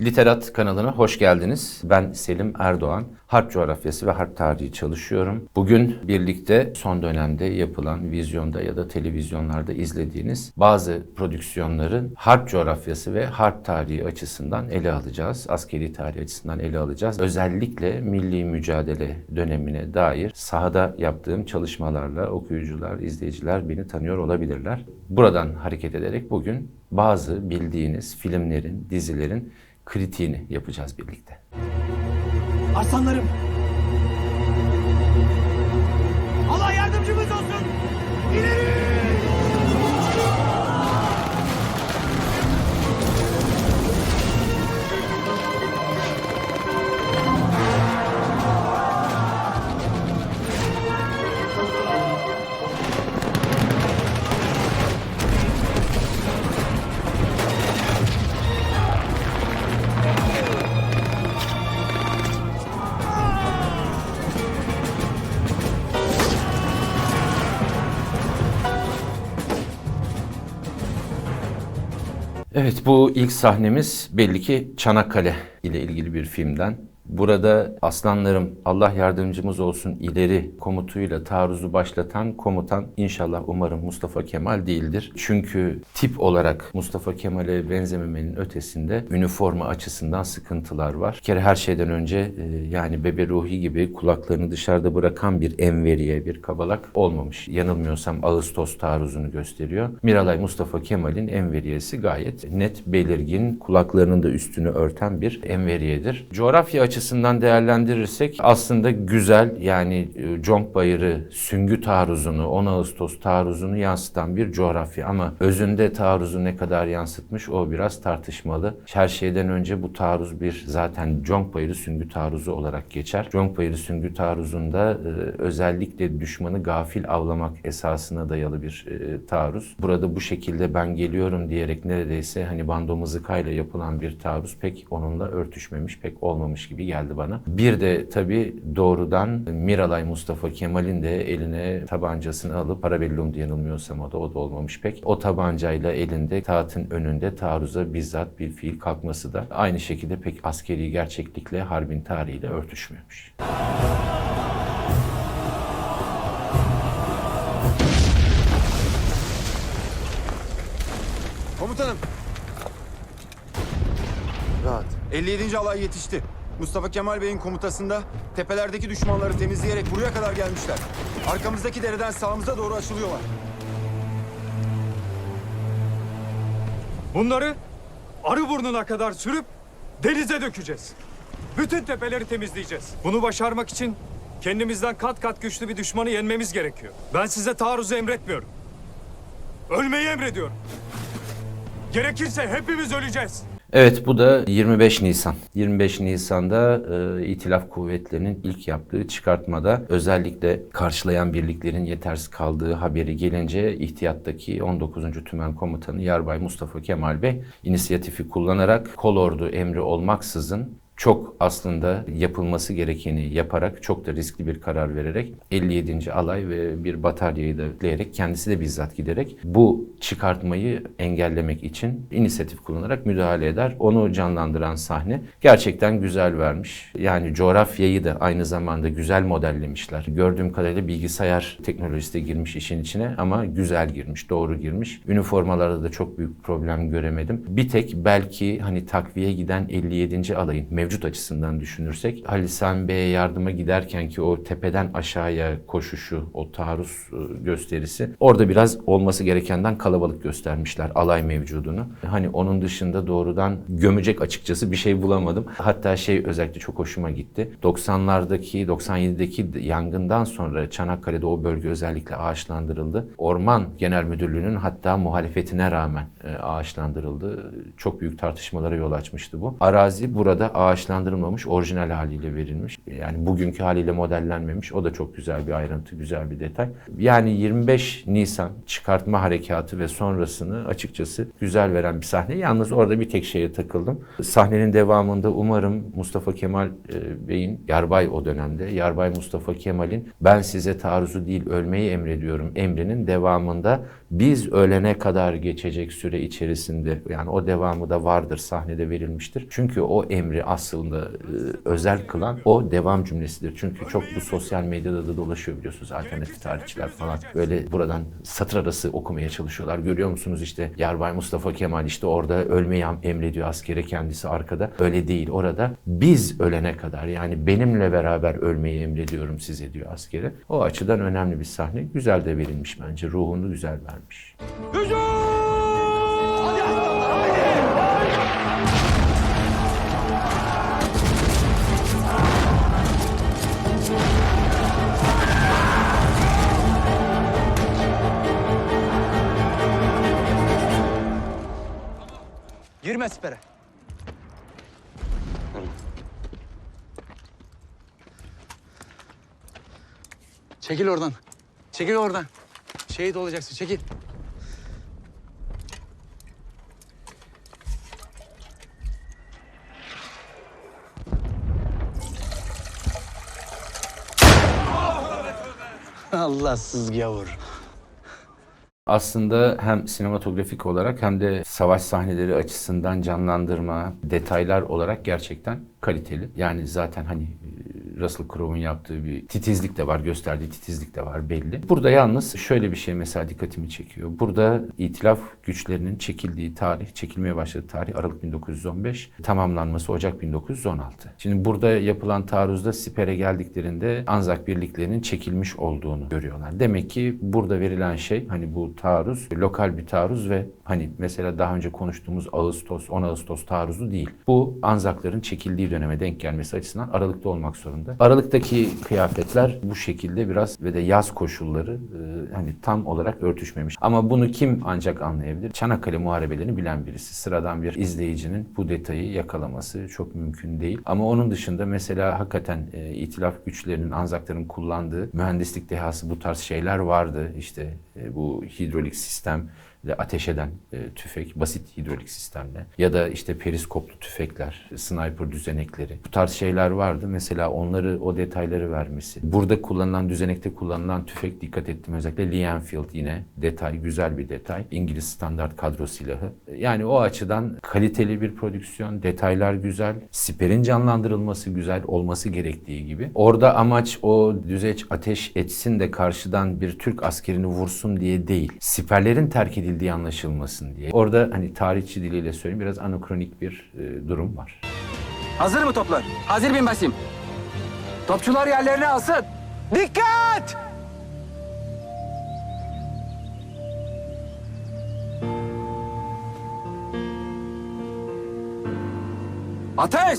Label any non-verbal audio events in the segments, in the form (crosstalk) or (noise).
Literat kanalına hoş geldiniz. Ben Selim Erdoğan. Harp coğrafyası ve harp tarihi çalışıyorum. Bugün birlikte son dönemde yapılan vizyonda ya da televizyonlarda izlediğiniz bazı prodüksiyonların harp coğrafyası ve harp tarihi açısından ele alacağız. Askeri tarihi açısından ele alacağız. Özellikle milli mücadele dönemine dair sahada yaptığım çalışmalarla okuyucular, izleyiciler beni tanıyor olabilirler. Buradan hareket ederek bugün bazı bildiğiniz filmlerin, dizilerin kritiğini yapacağız birlikte. Aslanlarım! Evet bu ilk sahnemiz belli ki Çanakkale ile ilgili bir filmden. Burada aslanlarım Allah yardımcımız olsun ileri komutuyla taarruzu başlatan komutan inşallah umarım Mustafa Kemal değildir. Çünkü tip olarak Mustafa Kemal'e benzememenin ötesinde üniforma açısından sıkıntılar var. Bir kere her şeyden önce e, yani Bebe Ruhi gibi kulaklarını dışarıda bırakan bir enveriye, bir kabalak olmamış. Yanılmıyorsam Ağustos taarruzunu gösteriyor. Miralay Mustafa Kemal'in enveriyesi gayet net, belirgin, kulaklarının da üstünü örten bir enveriyedir. Coğrafya açısından değerlendirirsek aslında güzel yani e, Conk Bayırı süngü taarruzunu, 10 Ağustos taarruzunu yansıtan bir coğrafya ama özünde taarruzu ne kadar yansıtmış o biraz tartışmalı. Her şeyden önce bu taarruz bir zaten Conk Bayırı süngü taarruzu olarak geçer. Conk Bayırı süngü taarruzunda e, özellikle düşmanı gafil avlamak esasına dayalı bir e, taarruz. Burada bu şekilde ben geliyorum diyerek neredeyse hani bando mızıkayla yapılan bir taarruz pek onunla örtüşmemiş, pek olmamış gibi geldi bana. Bir de tabii doğrudan Miralay Mustafa Kemal'in de eline tabancasını alıp Parabellum diye yanılmıyorsam o da o da olmamış pek. O tabancayla elinde taatın önünde taarruza bizzat bir fiil kalkması da aynı şekilde pek askeri gerçeklikle harbin tarihiyle örtüşmüyormuş. Komutanım. Rahat. 57. alay yetişti. Mustafa Kemal Bey'in komutasında tepelerdeki düşmanları temizleyerek buraya kadar gelmişler. Arkamızdaki dereden sağımıza doğru açılıyorlar. Bunları arı burnuna kadar sürüp denize dökeceğiz. Bütün tepeleri temizleyeceğiz. Bunu başarmak için kendimizden kat kat güçlü bir düşmanı yenmemiz gerekiyor. Ben size taarruzu emretmiyorum. Ölmeyi emrediyorum. Gerekirse hepimiz öleceğiz. Evet bu da 25 Nisan. 25 Nisan'da e, İtilaf Kuvvetleri'nin ilk yaptığı çıkartmada özellikle karşılayan birliklerin yetersiz kaldığı haberi gelince ihtiyattaki 19. Tümen Komutanı Yarbay Mustafa Kemal Bey inisiyatifi kullanarak kolordu emri olmaksızın çok aslında yapılması gerekeni yaparak çok da riskli bir karar vererek 57. alay ve bir bataryayı da ekleyerek kendisi de bizzat giderek bu çıkartmayı engellemek için inisiyatif kullanarak müdahale eder. Onu canlandıran sahne gerçekten güzel vermiş. Yani coğrafyayı da aynı zamanda güzel modellemişler. Gördüğüm kadarıyla bilgisayar teknolojisi de girmiş işin içine ama güzel girmiş, doğru girmiş. Üniformalarda da çok büyük problem göremedim. Bir tek belki hani takviye giden 57. alayın mevcut açısından düşünürsek Halil Sami Bey'e yardıma giderken ki o tepeden aşağıya koşuşu, o taarruz e, gösterisi orada biraz olması gerekenden kalabalık göstermişler alay mevcudunu. Hani onun dışında doğrudan gömecek açıkçası bir şey bulamadım. Hatta şey özellikle çok hoşuma gitti. 90'lardaki, 97'deki yangından sonra Çanakkale'de o bölge özellikle ağaçlandırıldı. Orman Genel Müdürlüğü'nün hatta muhalefetine rağmen e, ağaçlandırıldı. Çok büyük tartışmalara yol açmıştı bu. Arazi burada ağaç ağaçlandırılmamış, orijinal haliyle verilmiş. Yani bugünkü haliyle modellenmemiş. O da çok güzel bir ayrıntı, güzel bir detay. Yani 25 Nisan çıkartma harekatı ve sonrasını açıkçası güzel veren bir sahne. Yalnız orada bir tek şeye takıldım. Sahnenin devamında umarım Mustafa Kemal e, Bey'in, Yarbay o dönemde, Yarbay Mustafa Kemal'in ben size taarruzu değil ölmeyi emrediyorum emrinin devamında biz ölene kadar geçecek süre içerisinde yani o devamı da vardır sahnede verilmiştir. Çünkü o emri aslında e, özel kılan o devam cümlesidir. Çünkü çok bu sosyal medyada da dolaşıyor biliyorsunuz alternatif tarihçiler falan. Böyle buradan satır arası okumaya çalışıyorlar. Görüyor musunuz işte Yarbay Mustafa Kemal işte orada ölmeyi emrediyor askere kendisi arkada. Öyle değil orada biz ölene kadar yani benimle beraber ölmeyi emrediyorum size diyor askere. O açıdan önemli bir sahne. Güzel de verilmiş bence. Ruhunu güzel vermiş. Hücum! Girme sipere. Çekil oradan. Çekil oradan. Şehit olacaksın. Çekil. Allahsız gavur. Aslında hem sinematografik olarak hem de savaş sahneleri açısından canlandırma, detaylar olarak gerçekten kaliteli. Yani zaten hani Russell Crowe'un yaptığı bir titizlik de var, gösterdiği titizlik de var belli. Burada yalnız şöyle bir şey mesela dikkatimi çekiyor. Burada itilaf güçlerinin çekildiği tarih, çekilmeye başladığı tarih Aralık 1915, tamamlanması Ocak 1916. Şimdi burada yapılan taarruzda sipere geldiklerinde Anzak birliklerinin çekilmiş olduğunu görüyorlar. Demek ki burada verilen şey hani bu taarruz lokal bir taarruz ve hani mesela daha önce konuştuğumuz Ağustos 10 Ağustos taarruzu değil. Bu Anzakların çekildiği döneme denk gelmesi açısından Aralık'ta olmak zorunda. Aralık'taki kıyafetler bu şekilde biraz ve de yaz koşulları e, hani tam olarak örtüşmemiş. Ama bunu kim ancak anlayabilir? Çanakkale muharebelerini bilen birisi. Sıradan bir izleyicinin bu detayı yakalaması çok mümkün değil. Ama onun dışında mesela hakikaten e, itilaf güçlerinin Anzakların kullandığı mühendislik dehası bu tarz şeyler vardı. İşte e, bu hidrolik sistem ateş eden e, tüfek, basit hidrolik sistemle ya da işte periskoplu tüfekler, sniper düzenekleri bu tarz şeyler vardı. Mesela onları o detayları vermesi. Burada kullanılan düzenekte kullanılan tüfek dikkat ettim özellikle Lee Enfield yine detay, güzel bir detay. İngiliz standart kadro silahı. Yani o açıdan kaliteli bir prodüksiyon, detaylar güzel, siperin canlandırılması güzel olması gerektiği gibi. Orada amaç o düzeç ateş etsin de karşıdan bir Türk askerini vursun diye değil. Siperlerin terk edildiği anlaşılmasın diye. Orada hani tarihçi diliyle söyleyeyim biraz anakronik bir e, durum var. Hazır mı toplar? Hazır binbaşım. Topçular yerlerini alsın. Dikkat! Ateş!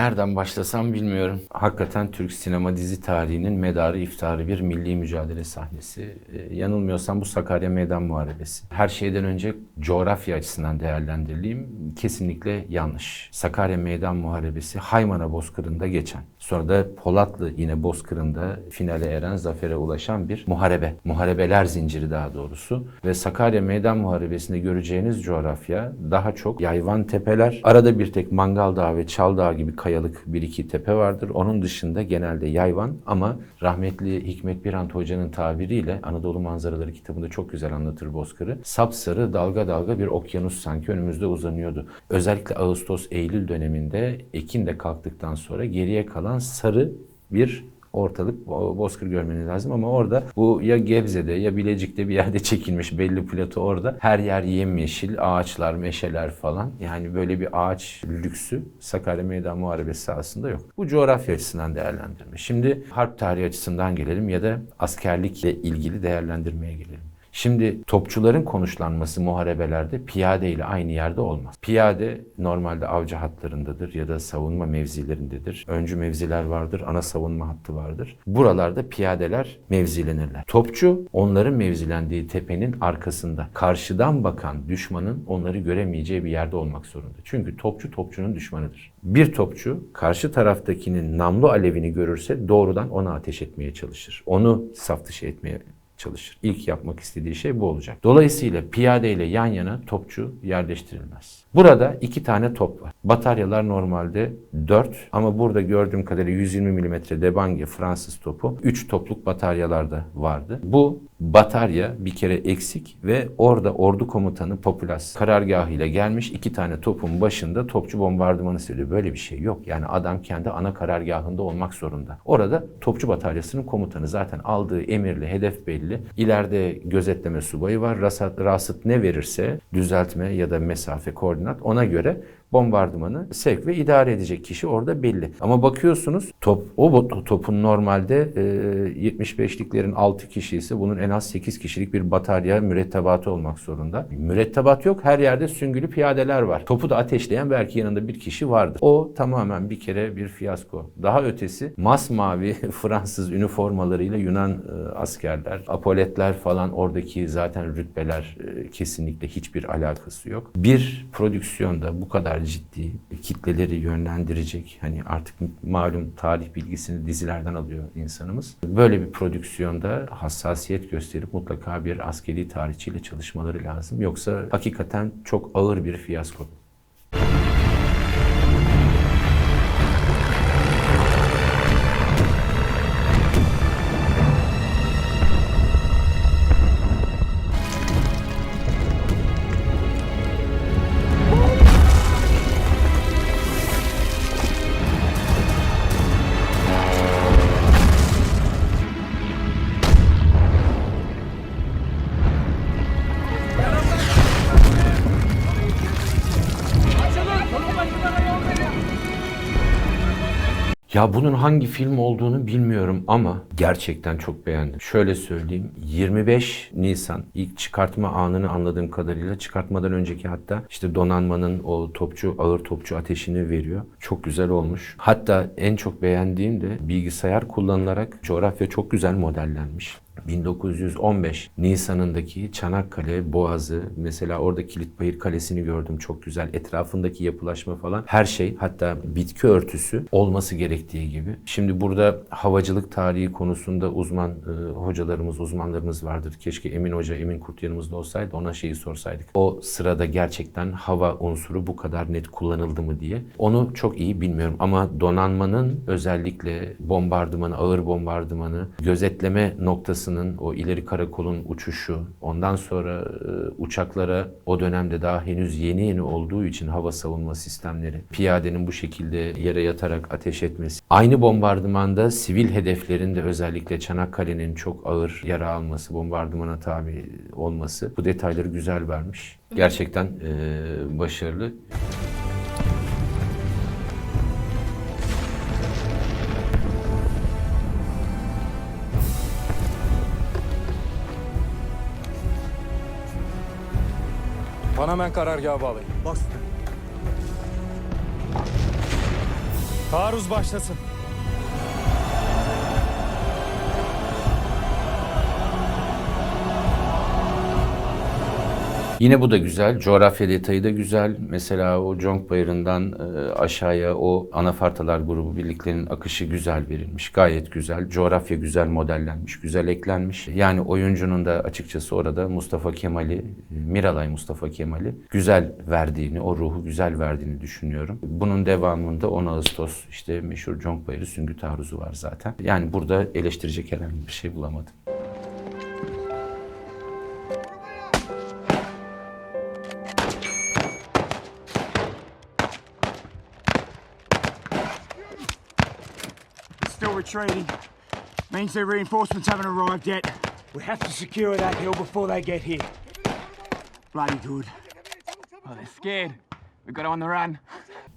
Nereden başlasam bilmiyorum. Hakikaten Türk sinema dizi tarihinin medarı iftarı bir milli mücadele sahnesi. Ee, yanılmıyorsam bu Sakarya Meydan Muharebesi. Her şeyden önce coğrafya açısından değerlendirileyim. Kesinlikle yanlış. Sakarya Meydan Muharebesi Haymana Bozkırı'nda geçen. Sonra da Polatlı yine Bozkırı'nda finale eren, zafere ulaşan bir muharebe. Muharebeler zinciri daha doğrusu. Ve Sakarya Meydan Muharebesi'nde göreceğiniz coğrafya daha çok yayvan tepeler. Arada bir tek Mangal Dağı ve Çal Dağı gibi kayalık bir iki tepe vardır. Onun dışında genelde yayvan ama rahmetli Hikmet Birant Hoca'nın tabiriyle Anadolu Manzaraları kitabında çok güzel anlatır Bozkır'ı. Sapsarı dalga dalga bir okyanus sanki önümüzde uzanıyordu. Özellikle Ağustos-Eylül döneminde Ekin de kalktıktan sonra geriye kalan sarı bir ortalık bozkır görmeniz lazım ama orada bu ya Gebze'de ya Bilecik'te bir yerde (laughs) çekilmiş belli plato orada. Her yer yemyeşil, ağaçlar, meşeler falan. Yani böyle bir ağaç lüksü Sakarya Meydan Muharebesi sahasında yok. Bu coğrafya açısından değerlendirme. Şimdi harp tarihi açısından gelelim ya da askerlikle ilgili değerlendirmeye gelelim. Şimdi topçuların konuşlanması muharebelerde piyade ile aynı yerde olmaz. Piyade normalde avcı hatlarındadır ya da savunma mevzilerindedir. Öncü mevziler vardır, ana savunma hattı vardır. Buralarda piyadeler mevzilenirler. Topçu onların mevzilendiği tepenin arkasında. Karşıdan bakan düşmanın onları göremeyeceği bir yerde olmak zorunda. Çünkü topçu topçunun düşmanıdır. Bir topçu karşı taraftakinin namlu alevini görürse doğrudan ona ateş etmeye çalışır. Onu saf dışı etmeye çalışır. İlk yapmak istediği şey bu olacak. Dolayısıyla piyade ile yan yana topçu yerleştirilmez. Burada iki tane top var. Bataryalar normalde 4 ama burada gördüğüm kadarıyla 120 mm Debange Fransız topu 3 topluk bataryalarda vardı. Bu batarya bir kere eksik ve orada ordu komutanı Populas karargahıyla gelmiş iki tane topun başında topçu bombardımanı söylüyor. Böyle bir şey yok. Yani adam kendi ana karargahında olmak zorunda. Orada topçu bataryasının komutanı zaten aldığı emirle hedef belli. İleride gözetleme subayı var. Rasat, rasıt ne verirse düzeltme ya da mesafe koordinat. Ona göre bombardımanı sevk ve idare edecek kişi orada belli. Ama bakıyorsunuz top o topun normalde e, 75'liklerin 6 kişi ise bunun en az 8 kişilik bir batarya mürettebatı olmak zorunda. Mürettebat yok. Her yerde süngülü piyadeler var. Topu da ateşleyen belki yanında bir kişi vardır. O tamamen bir kere bir fiyasko. Daha ötesi masmavi (laughs) Fransız üniformalarıyla Yunan e, askerler, apoletler falan oradaki zaten rütbeler e, kesinlikle hiçbir alakası yok. Bir prodüksiyonda bu kadar ciddi kitleleri yönlendirecek hani artık malum tarih bilgisini dizilerden alıyor insanımız. Böyle bir prodüksiyonda hassasiyet gösterip mutlaka bir askeri tarihçiyle çalışmaları lazım. Yoksa hakikaten çok ağır bir fiyasko. Ya bunun hangi film olduğunu bilmiyorum ama gerçekten çok beğendim. Şöyle söyleyeyim 25 Nisan ilk çıkartma anını anladığım kadarıyla çıkartmadan önceki hatta işte donanmanın o topçu ağır topçu ateşini veriyor. Çok güzel olmuş. Hatta en çok beğendiğim de bilgisayar kullanılarak coğrafya çok güzel modellenmiş. 1915 Nisan'ındaki Çanakkale Boğazı mesela orada Kilitbayır Kalesi'ni gördüm çok güzel etrafındaki yapılaşma falan her şey hatta bitki örtüsü olması gerektiği gibi. Şimdi burada havacılık tarihi konusunda uzman e, hocalarımız uzmanlarımız vardır. Keşke Emin Hoca Emin Kurt yanımızda olsaydı ona şeyi sorsaydık. O sırada gerçekten hava unsuru bu kadar net kullanıldı mı diye. Onu çok iyi bilmiyorum ama donanmanın özellikle bombardımanı ağır bombardımanı gözetleme noktasının o ileri karakolun uçuşu, ondan sonra e, uçaklara o dönemde daha henüz yeni yeni olduğu için hava savunma sistemleri, piyadenin bu şekilde yere yatarak ateş etmesi. Aynı bombardımanda sivil hedeflerin de özellikle Çanakkale'nin çok ağır yara alması, bombardımana tabi olması bu detayları güzel vermiş. Gerçekten e, başarılı. Bana hemen karargaha bağlayın. Bas. Taarruz başlasın. Yine bu da güzel. Coğrafya detayı da güzel. Mesela o Conk Bayırı'ndan e, aşağıya o anafartalar grubu birliklerinin akışı güzel verilmiş. Gayet güzel. Coğrafya güzel modellenmiş, güzel eklenmiş. Yani oyuncunun da açıkçası orada Mustafa Kemal'i, e, Miralay Mustafa Kemal'i güzel verdiğini, o ruhu güzel verdiğini düşünüyorum. Bunun devamında 10 Ağustos işte meşhur Conk Bayırı süngü taarruzu var zaten. Yani burada eleştirecek herhangi bir şey bulamadım. Retreating. Means their reinforcements haven't arrived yet. We have to secure that hill before they get here. Bloody good. Oh, they're scared. We've got to on the run.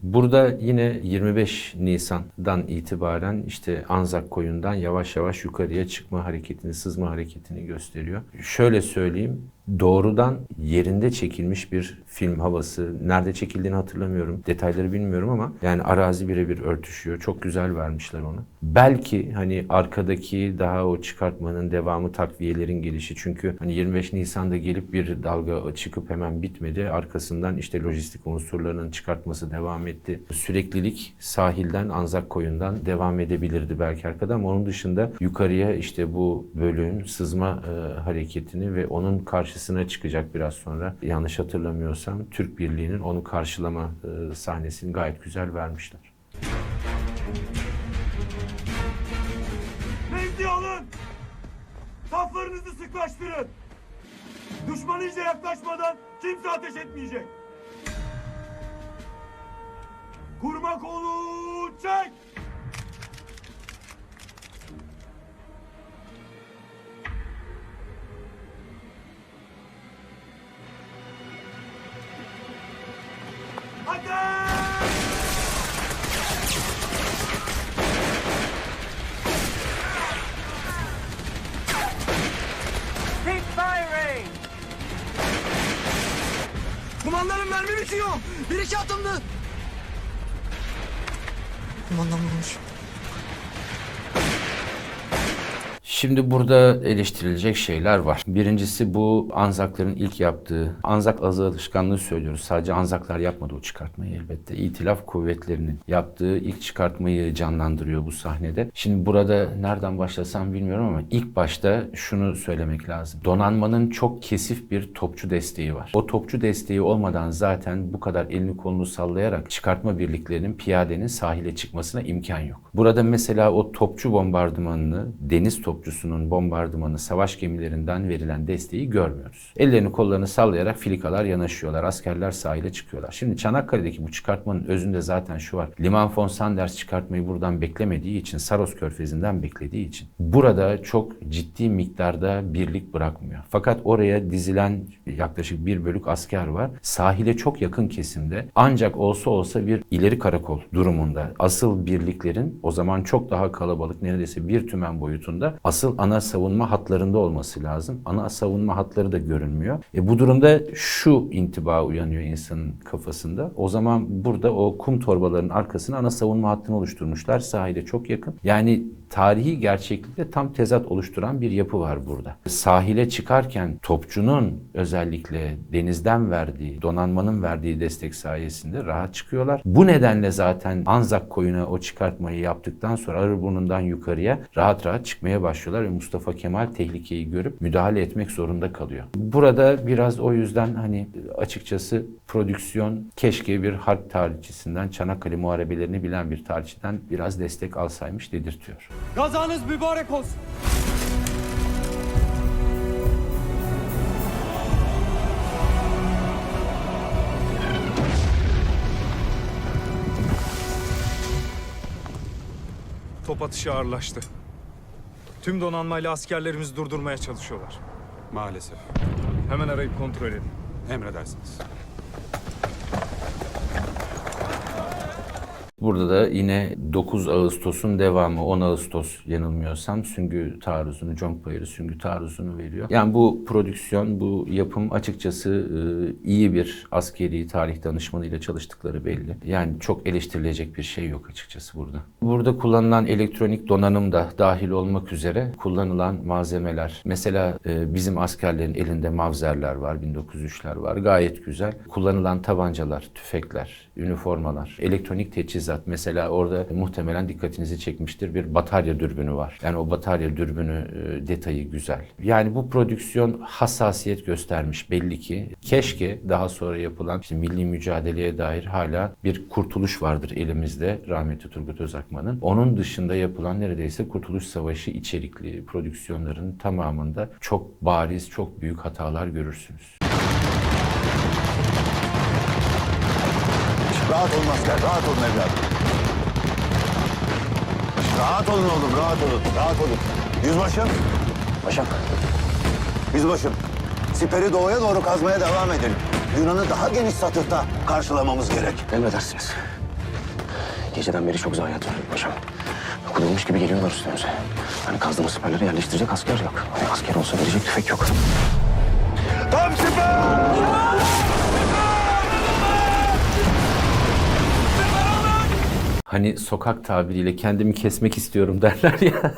Burada yine 25 Nisan'dan itibaren işte Anzak koyundan yavaş yavaş yukarıya çıkma hareketini, sızma hareketini gösteriyor. Şöyle söyleyeyim, doğrudan yerinde çekilmiş bir film havası. Nerede çekildiğini hatırlamıyorum. Detayları bilmiyorum ama yani arazi birebir örtüşüyor. Çok güzel vermişler onu. Belki hani arkadaki daha o çıkartmanın devamı takviyelerin gelişi. Çünkü hani 25 Nisan'da gelip bir dalga çıkıp hemen bitmedi. Arkasından işte lojistik unsurlarının çıkartması devam etti. Süreklilik sahilden Anzak koyundan devam edebilirdi belki arkada ama onun dışında yukarıya işte bu bölüğün sızma e, hareketini ve onun karşısına çıkacak biraz sonra yanlış hatırlamıyorsam Türk Birliği'nin onu karşılama e, sahnesini gayet güzel vermişler. Mevzi alın! Saflarınızı sıklaştırın! Düşman iyice yaklaşmadan kimse ateş etmeyecek! Kurma kolu çek! Bitiyor. Bir iki atımdı. Şimdi burada eleştirilecek şeyler var. Birincisi bu Anzakların ilk yaptığı, Anzak azı alışkanlığı söylüyoruz. Sadece Anzaklar yapmadı o çıkartmayı elbette. İtilaf kuvvetlerinin yaptığı ilk çıkartmayı canlandırıyor bu sahnede. Şimdi burada nereden başlasam bilmiyorum ama ilk başta şunu söylemek lazım. Donanmanın çok kesif bir topçu desteği var. O topçu desteği olmadan zaten bu kadar elini kolunu sallayarak çıkartma birliklerinin piyadenin sahile çıkmasına imkan yok. Burada mesela o topçu bombardımanını, deniz topçusunun bombardımanı, savaş gemilerinden verilen desteği görmüyoruz. Ellerini kollarını sallayarak filikalar yanaşıyorlar. Askerler sahile çıkıyorlar. Şimdi Çanakkale'deki bu çıkartmanın özünde zaten şu var. Liman von Sanders çıkartmayı buradan beklemediği için, Saros Körfezi'nden beklediği için burada çok ciddi miktarda birlik bırakmıyor. Fakat oraya dizilen yaklaşık bir bölük asker var. Sahile çok yakın kesimde ancak olsa olsa bir ileri karakol durumunda asıl birliklerin o zaman çok daha kalabalık neredeyse bir tümen boyutunda asıl ana savunma hatlarında olması lazım. Ana savunma hatları da görünmüyor. E bu durumda şu intiba uyanıyor insanın kafasında. O zaman burada o kum torbalarının arkasına ana savunma hattını oluşturmuşlar. Sahile çok yakın. Yani tarihi gerçeklikle tam tezat oluşturan bir yapı var burada. Sahile çıkarken topçunun özellikle denizden verdiği, donanmanın verdiği destek sayesinde rahat çıkıyorlar. Bu nedenle zaten Anzak koyuna o çıkartmayı yaptıktan sonra Arıburnu'ndan yukarıya rahat rahat çıkmaya başlıyorlar ve Mustafa Kemal tehlikeyi görüp müdahale etmek zorunda kalıyor. Burada biraz o yüzden hani açıkçası prodüksiyon keşke bir harp tarihçisinden, Çanakkale muharebelerini bilen bir tarihçiden biraz destek alsaymış dedirtiyor. Gazanız mübarek olsun. Top atışı ağırlaştı. Tüm donanmayla askerlerimizi durdurmaya çalışıyorlar. Maalesef. Hemen arayıp kontrol edin. Emredersiniz. Burada da yine 9 Ağustos'un devamı 10 Ağustos yanılmıyorsam süngü taarruzunu, Conkbayırı süngü taarruzunu veriyor. Yani bu prodüksiyon, bu yapım açıkçası e, iyi bir askeri tarih danışmanıyla çalıştıkları belli. Yani çok eleştirilecek bir şey yok açıkçası burada. Burada kullanılan elektronik donanım da dahil olmak üzere kullanılan malzemeler. Mesela e, bizim askerlerin elinde mavzerler var, 1903'ler var. Gayet güzel. Kullanılan tabancalar, tüfekler, üniformalar, elektronik teçhizat. Mesela orada muhtemelen dikkatinizi çekmiştir bir batarya dürbünü var. Yani o batarya dürbünü e, detayı güzel. Yani bu prodüksiyon hassasiyet göstermiş belli ki. Keşke daha sonra yapılan işte milli mücadeleye dair hala bir kurtuluş vardır elimizde rahmetli Turgut Özakman'ın. Onun dışında yapılan neredeyse Kurtuluş Savaşı içerikli prodüksiyonların tamamında çok bariz, çok büyük hatalar görürsünüz. Rahat olun asker, rahat olun evladım. Rahat olun oğlum, rahat olun, rahat olun. Yüzbaşım. Paşam. Yüzbaşım, siperi doğuya doğru kazmaya devam edelim. Yunan'ı daha geniş satıhta karşılamamız gerek. Emredersiniz. Geceden beri çok zayiat var paşam. Kudurmuş gibi geliyorlar üstümüze. Hani kazdığımız siperleri yerleştirecek asker yok. Hani asker olsa verecek tüfek yok. Tam siper! Hani sokak tabiriyle kendimi kesmek istiyorum (laughs) derler ya.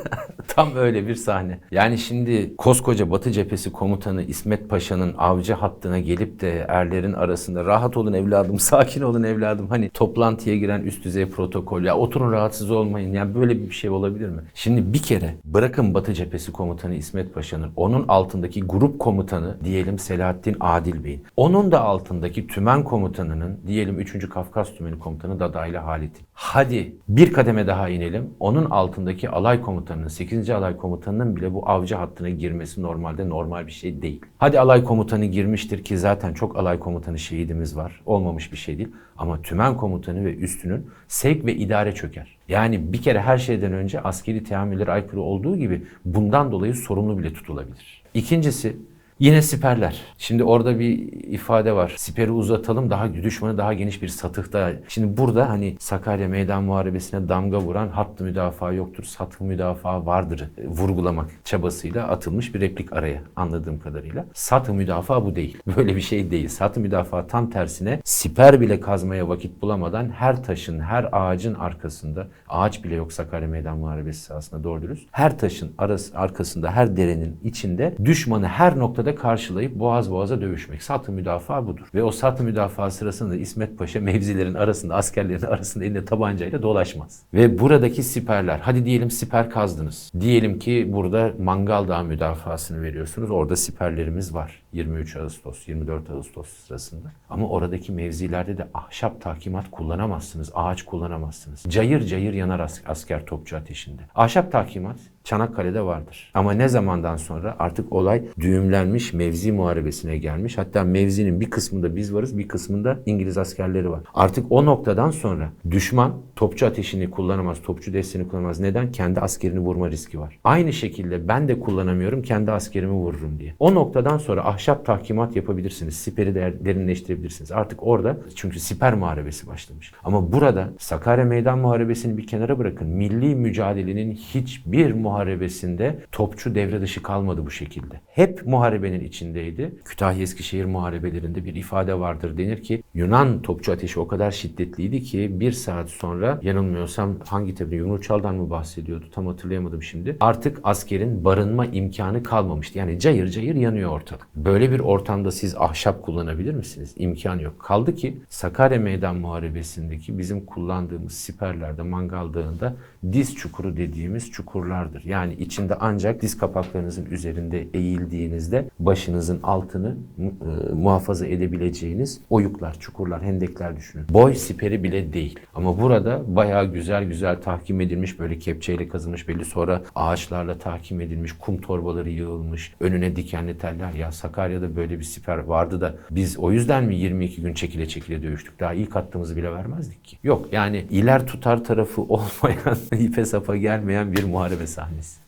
Tam öyle bir sahne. Yani şimdi koskoca Batı Cephesi komutanı İsmet Paşa'nın avcı hattına gelip de erlerin arasında rahat olun evladım, sakin olun evladım. Hani toplantıya giren üst düzey protokol ya oturun rahatsız olmayın. Yani böyle bir şey olabilir mi? Şimdi bir kere bırakın Batı Cephesi komutanı İsmet Paşa'nın onun altındaki grup komutanı diyelim Selahattin Adil Bey'in. Onun da altındaki tümen komutanının diyelim 3. Kafkas Tümeni komutanı Dadaylı Halit'in. Hadi bir kademe daha inelim. Onun altındaki alay komutanının, 8. alay komutanının bile bu avcı hattına girmesi normalde normal bir şey değil. Hadi alay komutanı girmiştir ki zaten çok alay komutanı şehidimiz var. Olmamış bir şey değil. Ama tümen komutanı ve üstünün sevk ve idare çöker. Yani bir kere her şeyden önce askeri teamüllere aykırı olduğu gibi bundan dolayı sorumlu bile tutulabilir. İkincisi Yine siperler. Şimdi orada bir ifade var. Siperi uzatalım daha düşmanı daha geniş bir satıhta. Şimdi burada hani Sakarya Meydan Muharebesi'ne damga vuran hattı müdafaa yoktur, satıh müdafaa vardır e, vurgulamak çabasıyla atılmış bir replik araya anladığım kadarıyla. Satıh müdafaa bu değil. (laughs) Böyle bir şey değil. Satıh müdafaa tam tersine siper bile kazmaya vakit bulamadan her taşın, her ağacın arkasında, ağaç bile yok Sakarya Meydan Muharebesi aslında doğru dürüst. Her taşın arası, arkasında, her derenin içinde düşmanı her noktada karşılayıp boğaz boğaza dövüşmek. Satı müdafaa budur. Ve o satı müdafaa sırasında İsmet Paşa mevzilerin arasında, askerlerin arasında elinde tabancayla dolaşmaz. Ve buradaki siperler, hadi diyelim siper kazdınız. Diyelim ki burada Mangal Dağı müdafasını veriyorsunuz. Orada siperlerimiz var. 23 Ağustos, 24 Ağustos sırasında. Ama oradaki mevzilerde de ahşap tahkimat kullanamazsınız, ağaç kullanamazsınız. Cayır cayır yanar as- asker topçu ateşinde. Ahşap tahkimat Çanakkale'de vardır. Ama ne zamandan sonra artık olay düğümlenmiş mevzi muharebesine gelmiş. Hatta mevzinin bir kısmında biz varız, bir kısmında İngiliz askerleri var. Artık o noktadan sonra düşman topçu ateşini kullanamaz, topçu desteğini kullanamaz. Neden? Kendi askerini vurma riski var. Aynı şekilde ben de kullanamıyorum, kendi askerimi vururum diye. O noktadan sonra ahşap tahkimat yapabilirsiniz. Siperi de derinleştirebilirsiniz. Artık orada çünkü siper muharebesi başlamış. Ama burada Sakarya Meydan Muharebesi'ni bir kenara bırakın. Milli mücadelenin hiçbir muharebesinde topçu devre dışı kalmadı bu şekilde. Hep muharebenin içindeydi. Kütahya Eskişehir muharebelerinde bir ifade vardır. Denir ki Yunan topçu ateşi o kadar şiddetliydi ki bir saat sonra yanılmıyorsam hangi tepe Yumru Çal'dan mı bahsediyordu tam hatırlayamadım şimdi. Artık askerin barınma imkanı kalmamıştı. Yani cayır cayır yanıyor ortalık. Böyle bir ortamda siz ahşap kullanabilir misiniz? İmkan yok. Kaldı ki Sakarya Meydan Muharebesi'ndeki bizim kullandığımız siperlerde, Mangal Dağı'nda diz çukuru dediğimiz çukurlardır. Yani içinde ancak diz kapaklarınızın üzerinde eğildiğinizde başınızın altını e, muhafaza edebileceğiniz oyuklar, çukurlar, hendekler düşünün. Boy siperi bile değil. Ama burada bayağı güzel güzel tahkim edilmiş böyle kepçeyle kazılmış belli sonra ağaçlarla tahkim edilmiş kum torbaları yığılmış önüne dikenli teller ya Sakarya'da böyle bir siper vardı da biz o yüzden mi 22 gün çekile çekile dövüştük daha ilk attığımızı bile vermezdik ki. Yok yani iler tutar tarafı (laughs) olmayan ipe sapa gelmeyen bir muharebe sahnesi. です。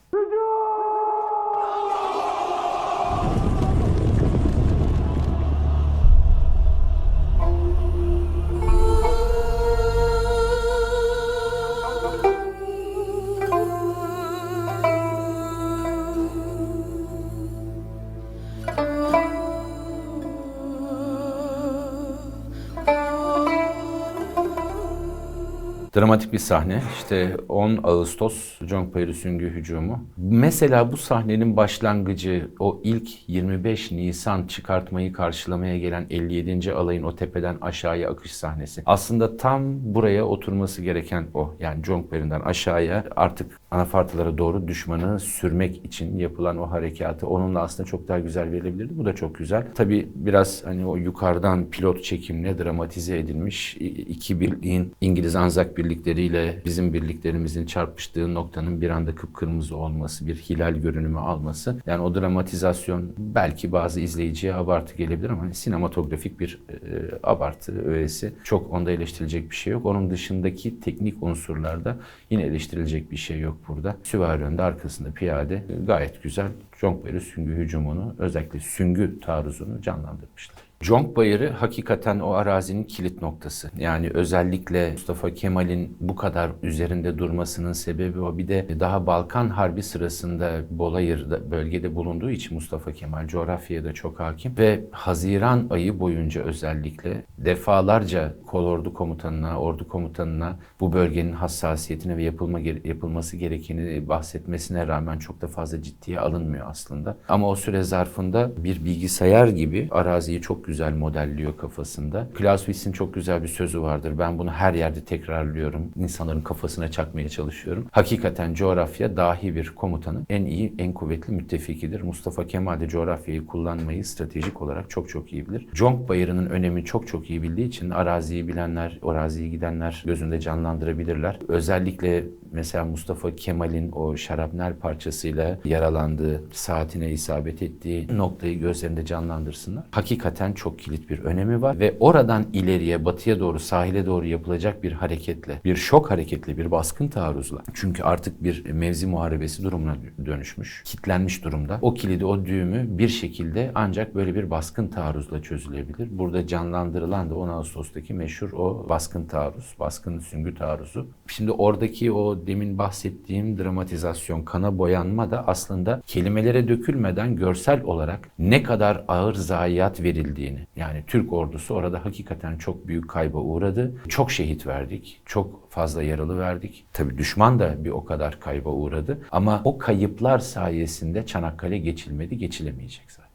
Dramatik bir sahne. İşte 10 Ağustos Conkpayırı Süngü hücumu. Mesela bu sahnenin başlangıcı o ilk 25 Nisan çıkartmayı karşılamaya gelen 57. alayın o tepeden aşağıya akış sahnesi. Aslında tam buraya oturması gereken o. Yani Conkpayırı'ndan aşağıya artık anafartalara doğru düşmanı sürmek için yapılan o harekatı onunla aslında çok daha güzel verilebilirdi. Bu da çok güzel. Tabii biraz hani o yukarıdan pilot çekimle dramatize edilmiş iki birliğin İngiliz Anzak birlikleriyle bizim birliklerimizin çarpıştığı noktanın bir anda kıpkırmızı olması, bir hilal görünümü alması. Yani o dramatizasyon belki bazı izleyiciye abartı gelebilir ama hani sinematografik bir e, abartı öğesi. Çok onda eleştirilecek bir şey yok. Onun dışındaki teknik unsurlarda yine eleştirilecek bir şey yok burada. Süvari önde arkasında piyade gayet güzel Jonkberi süngü hücumunu özellikle süngü taarruzunu canlandırmışlar. Conk Bayırı hakikaten o arazinin kilit noktası. Yani özellikle Mustafa Kemal'in bu kadar üzerinde durmasının sebebi o. Bir de daha Balkan Harbi sırasında Bolayır bölgede bulunduğu için Mustafa Kemal coğrafyaya çok hakim ve Haziran ayı boyunca özellikle defalarca kolordu komutanına, ordu komutanına bu bölgenin hassasiyetine ve yapılma yapılması gerekeni bahsetmesine rağmen çok da fazla ciddiye alınmıyor aslında. Ama o süre zarfında bir bilgisayar gibi araziyi çok güzel modelliyor kafasında. Clausewitz'in çok güzel bir sözü vardır. Ben bunu her yerde tekrarlıyorum. İnsanların kafasına çakmaya çalışıyorum. Hakikaten coğrafya dahi bir komutanın en iyi, en kuvvetli müttefikidir. Mustafa Kemal de coğrafyayı kullanmayı stratejik olarak çok çok iyi bilir. Conk Bayırı'nın önemi çok çok iyi bildiği için araziyi bilenler, araziye gidenler gözünde canlandırabilirler. Özellikle mesela Mustafa Kemal'in o şarapnel parçasıyla yaralandığı, saatine isabet ettiği noktayı gözlerinde canlandırsınlar. Hakikaten çok kilit bir önemi var ve oradan ileriye, batıya doğru, sahile doğru yapılacak bir hareketle, bir şok hareketle, bir baskın taarruzla. Çünkü artık bir mevzi muharebesi durumuna dönüşmüş, kitlenmiş durumda. O kilidi, o düğümü bir şekilde ancak böyle bir baskın taarruzla çözülebilir. Burada canlandırılan da 10 Ağustos'taki meşhur o baskın taarruz, baskın süngü taarruzu. Şimdi oradaki o demin bahsettiğim dramatizasyon, kana boyanma da aslında kelimelere dökülmeden görsel olarak ne kadar ağır zayiat verildiğini. Yani Türk ordusu orada hakikaten çok büyük kayba uğradı. Çok şehit verdik, çok fazla yaralı verdik. Tabii düşman da bir o kadar kayba uğradı. Ama o kayıplar sayesinde Çanakkale geçilmedi, geçilemeyecek zaten.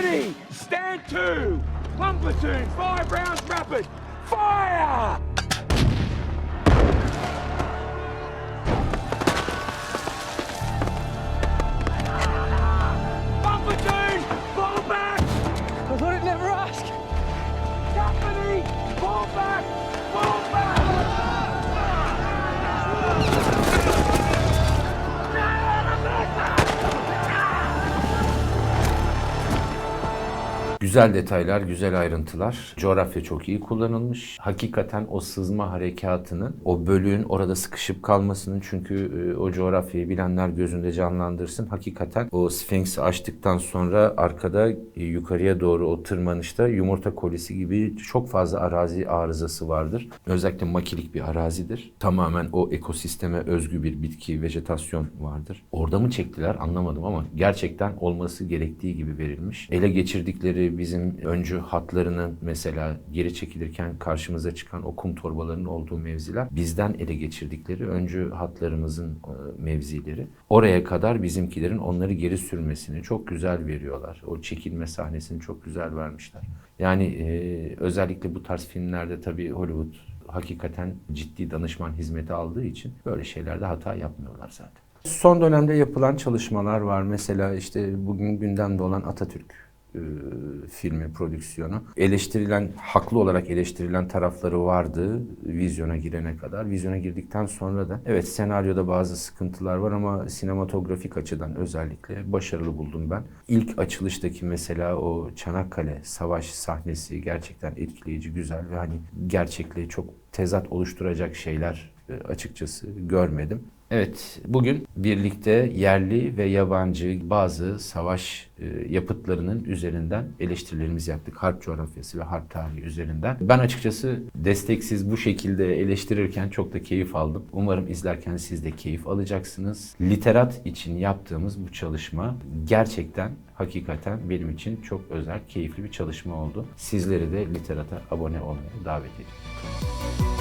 Company! Stand to! One platoon, five rounds rapid! Fire! Güzel detaylar, güzel ayrıntılar. Coğrafya çok iyi kullanılmış. Hakikaten o sızma harekatının, o bölüğün orada sıkışıp kalmasının çünkü e, o coğrafyayı bilenler gözünde canlandırsın. Hakikaten o Sphinx'i açtıktan sonra arkada e, yukarıya doğru o tırmanışta yumurta kolisi gibi çok fazla arazi arızası vardır. Özellikle makilik bir arazidir. Tamamen o ekosisteme özgü bir bitki, vejetasyon vardır. Orada mı çektiler anlamadım ama gerçekten olması gerektiği gibi verilmiş. Ele geçirdikleri bizim öncü hatlarının mesela geri çekilirken karşımıza çıkan o kum torbalarının olduğu mevziler bizden ele geçirdikleri öncü hatlarımızın e, mevzileri. Oraya kadar bizimkilerin onları geri sürmesini çok güzel veriyorlar. O çekilme sahnesini çok güzel vermişler. Yani e, özellikle bu tarz filmlerde tabii Hollywood hakikaten ciddi danışman hizmeti aldığı için böyle şeylerde hata yapmıyorlar zaten. Son dönemde yapılan çalışmalar var. Mesela işte bugün gündemde olan Atatürk e, filmi prodüksiyonu. Eleştirilen, haklı olarak eleştirilen tarafları vardı vizyona girene kadar. Vizyona girdikten sonra da evet senaryoda bazı sıkıntılar var ama sinematografik açıdan özellikle başarılı buldum ben. İlk açılıştaki mesela o Çanakkale savaş sahnesi gerçekten etkileyici, güzel ve hani gerçekliği çok tezat oluşturacak şeyler açıkçası görmedim. Evet, bugün birlikte yerli ve yabancı bazı savaş e, yapıtlarının üzerinden eleştirilerimizi yaptık. Harp coğrafyası ve harp tarihi üzerinden. Ben açıkçası desteksiz bu şekilde eleştirirken çok da keyif aldım. Umarım izlerken siz de keyif alacaksınız. Literat için yaptığımız bu çalışma gerçekten hakikaten benim için çok özel, keyifli bir çalışma oldu. Sizleri de Literat'a abone olmaya davet ediyorum.